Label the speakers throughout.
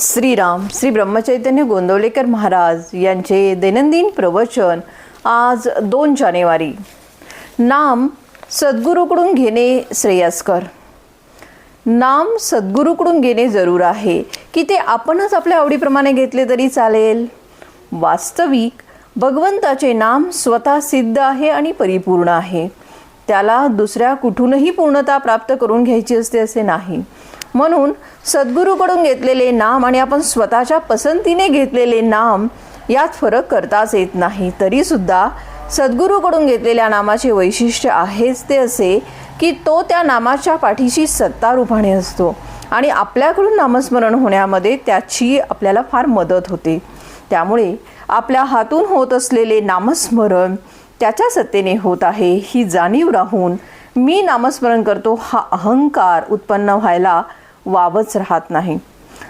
Speaker 1: श्रीराम श्री ब्रह्मचैतन्य गोंदवलेकर महाराज यांचे दैनंदिन प्रवचन आज दोन जानेवारी. नाम सद्गुरूकडून घेणे श्रेयस्कर. नाम सद्गुरूकडून घेणे जरूर आहे की ते आपणच आपल्या आवडीप्रमाणे घेतले तरी चालेल. वास्तविक भगवंताचे नाम स्वतः सिद्ध आहे आणि परिपूर्ण आहे. त्याला दुसऱ्या कुठूनही पूर्णता प्राप्त करून घ्यायची असते असे नाही. म्हणून सद्गुरूकडून घेतलेले नाम आणि आपण स्वतःच्या पसंतीने घेतलेले नाम यात फरक करताच येत नाही. तरीसुद्धा सद्गुरूकडून घेतलेल्या नामाचे वैशिष्ट्य आहेच ते असे की तो त्या नामाच्या पाठीशी सत्तारूपाने असतो आणि आपल्याकडून नामस्मरण होण्यामध्ये त्याची आपल्याला फार मदत होते. त्यामुळे आपल्या हातून होत असलेले नामस्मरण त्याच्या सत्तेने होत आहे. ही जाणीव राहून मी नामस्मरण करतो हा अहंकार उत्पन्न व्हायला वावच राहत नाही.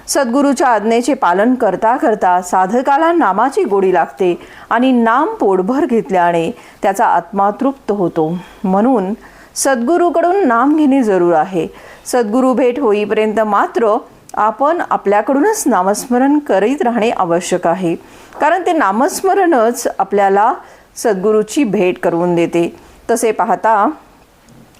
Speaker 1: सद्गुरूच्या आज्ञेचे पालन करता करता साधकाला नामाची गोडी लागते आणि नाम पोटभर घेतल्याने त्याचा आत्मा तृप्त होतो. म्हणून सद्गुरूकडून नाम घेणे जरूर आहे. सद्गुरू भेट होईपर्यंत मात्र आपण आपल्याकडूनच नामस्मरण करीत राहणे आवश्यक आहे. कारण ते नामस्मरणच आपल्याला सद्गुरूची भेट करून देते. तसे पाहता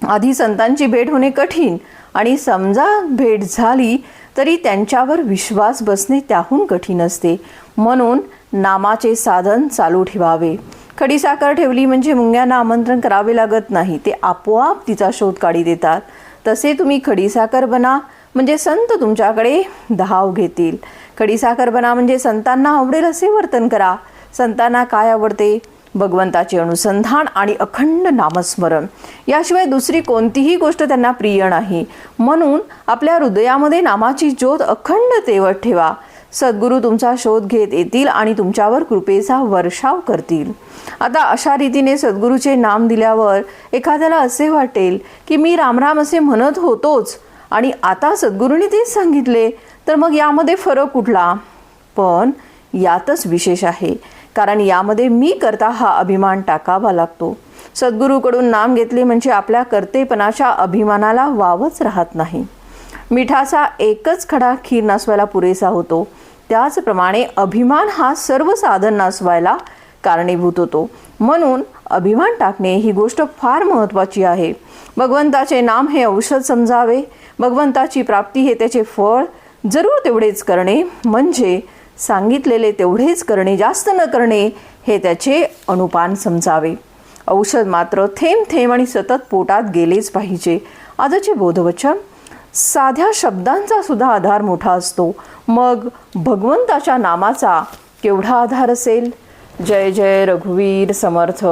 Speaker 1: आधी संतांची भेट होणे कठीण आणि समजा भेट झाली तरी त्यांच्यावर विश्वास बसणे त्याहून कठीण असते. म्हणून नामाचे साधन चालू ठेवावे. खडीसाखर ठेवली म्हणजे मुंग्यांना आमंत्रण करावे लागत नाही. ते आपोआप तिचा शोध काढी देतात. तसे तुम्ही खडीसाखर बना म्हणजे संत तुमच्याकडे धाव घेतील. खडीसाखर बना म्हणजे संतांना आवडेल असे वर्तन करा. संतांना काय आवडते? भगवंताचे अनुसंधान आणि अखंड नामस्मरण. याशिवाय दुसरी कोणतीही गोष्ट त्यांना प्रिय नाही. म्हणून आपल्या हृदयामध्ये नामाची ज्योत अखंड तेवत ठेवा. सद्गुरू तुमचा शोध घेत येतील आणि तुमच्यावर कृपेचा वर्षाव करतील. आता अशा रीतीने सद्गुरूचे नाम दिल्यावर एखाद्याला असे वाटेल की मी रामराम असे म्हणत होतोच आणि आता सद्गुरूने तेच सांगितले तर मग यामध्ये फरक कुठला? पण यातच विशेष आहे. कारण यामध्ये मी करता हा अभिमान टाकावा लागतो. सद्गुरूकडून नाम घेतले म्हणजे आपल्या कर्तेपणाच्या अभिमानाला वावच राहत नाही. मिठाचा एकच खडा खीर नासवायला पुरेसा होतो. त्याचप्रमाणे अभिमान हा सर्व साधन नासवायला कारणीभूत होतो. म्हणून अभिमान टाकणे ही गोष्ट फार महत्त्वाची आहे. भगवंताचे नाम हे औषध समजावे. भगवंताची प्राप्ती हे त्याचे फळ. जरूर तेवढेच करणे. म्हणजे सांगितलेले तेवढेच करणे जास्त न करणे हे त्याचे अनुपान समजावे. औषध मात्र थेंब थेंब आणि सतत पोटात गेलेच पाहिजे. आजचे बोधवचन साध्या शब्दांचा सुद्धा आधार मोठा असतो. मग भगवंताच्या नामाचा केवढा आधार असेल? जय जय रघुवीर समर्थ.